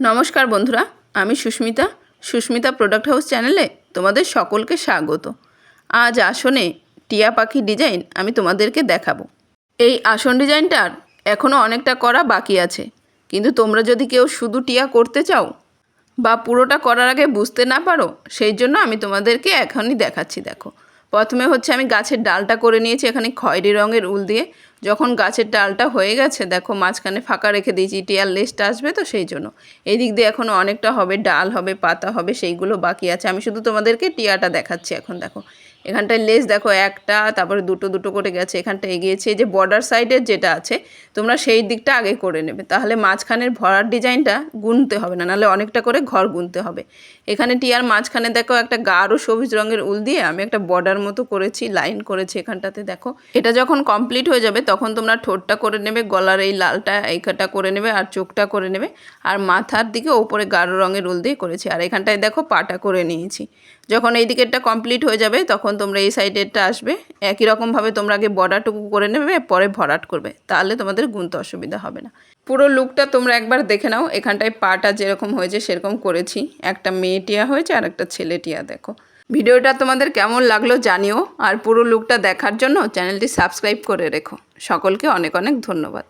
নমস্কার বন্ধুরা, আমি সুস্মিতা। সুস্মিতা প্রোডাক্ট হাউস চ্যানেলে তোমাদের সকলকে স্বাগত। আজ আসনে টিয়া পাখি ডিজাইন আমি তোমাদেরকে দেখাবো। এই আসন ডিজাইনটার এখনও অনেকটা করা বাকি আছে। কিন্তু তোমরা যদি কেউ শুধু টিয়া করতে চাও বা পুরোটা করার আগে বুঝতে না পারো, সেই জন্য আমি তোমাদেরকে এখনই দেখাচ্ছি। দেখো, প্রথমে হচ্ছে আমি গাছের ডালটা করে নিয়েছি এখানে খয়েরি রঙের উল দিয়ে। যখন গাছের ডালটা হয়ে গেছে, দেখো মাঝখানে ফাঁকা রেখে দিয়েছি, টিয়ার লেসটা আসবে তো সেই জন্য। এই দিক দিয়ে এখনও অনেকটা হবে, ডাল হবে, পাতা হবে, সেইগুলো বাকি আছে। আমি শুধু তোমাদেরকে টিয়াটা দেখাচ্ছি এখন, দেখো। এখানটায় লেস, দেখো একটা, তারপরে দুটো দুটো করে গেছে। এখানটা এগিয়েছে, এই যে বর্ডার সাইডের যেটা আছে, তোমরা সেই দিকটা আগে করে নেবে। তাহলে মাঝখানের ভরার ডিজাইনটা গুনতে হবে না, নাহলে অনেকটা করে ঘর গুনতে হবে। এখানে টিয়ার মাঝখানে, দেখো একটা গাঢ় সবুজ রঙের উল দিয়ে আমি একটা বর্ডার মতো করেছি লাইন করেছি এখানটাতে, দেখো। এটা যখন কমপ্লিট হয়ে যাবে তখন তোমরা ঠোঁটটা করে নেবে, গলার এই লালটা, এইখানটা করে নেবে আর চোখটা করে নেবে আর মাথার দিকে ওপরে গাঢ় রঙের উল দিয়ে করেছি। আর এখানটায় দেখো পাটা করে নিয়েছি। যখন এই দিকেরটা কমপ্লিট হয়ে যাবে, তখন তোমরা এই সাইডেরটা আসবে। একই রকমভাবে তোমরা আগে বর্ডারটুকু করে নেবে, পরে ভরাট করবে। তাহলে তোমাদের গুনতে অসুবিধা হবে না। পুরো লুকটা তোমরা একবার দেখে নাও। এখানটায় পাটা যেরকম হয়েছে, সেরকম করেছি। একটা মেয়ে টিয়া হয়েছে আর একটা ছেলে টিয়া দেখো। ভিডিওটা তোমাদের কেমন লাগল জানিও, আর পুরো লুকটা দেখার জন্য চ্যানেলটি সাবস্ক্রাইব করে রেখো। সকলকে অনেক অনেক ধন্যবাদ।